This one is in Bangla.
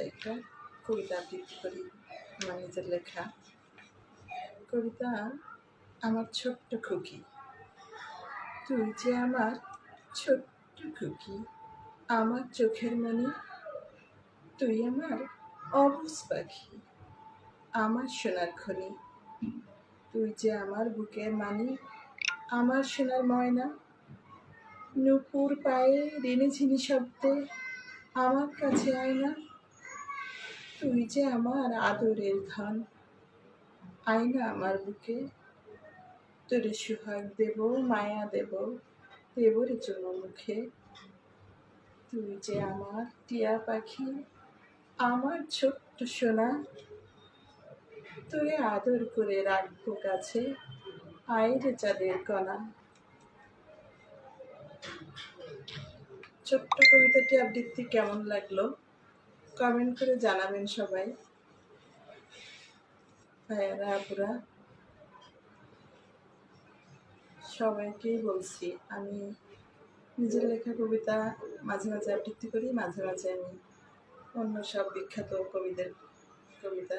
একটা কবিতা আবৃত্তি করি, আমার নিজের লেখা। কবিতা, আমার ছোট্ট খুকি। তুই যে আমার ছোট্ট খুকি, আমার চোখের মনি। তুই আমার অবুজ পাখি, আমার সোনার খনি। তুই যে আমার বুকের মানি, আমার সোনার ময়না। নুপুর পায়ে রিনি ঝিনি শব্দে আমার কাছে আয় না তুই যে আমার আদরের ধন, আয় না আমার বুকে। তোরে সুহাগ দেব, মায়া দেব, দেবরে জন্য মুখে। তুই যে আমার টিয়া পাখি, আমার ছোট্ট সোনা, তোরে আদর করে রাখব কাছে আয়রে চাঁদের কণা। ছোট্ট কবিতাটি আবৃত্তি কেমন লাগল? কমেন্ট করে জানাবেন সবাই। ভাইয়ারা, আপুরা। সবাইকেই বলছি, আমি নিজের লেখা কবিতা মাঝে মাঝে আবৃত্তি করি, মাঝে মাঝে আমি অন্য সব বিখ্যাত কবিদের কবিতা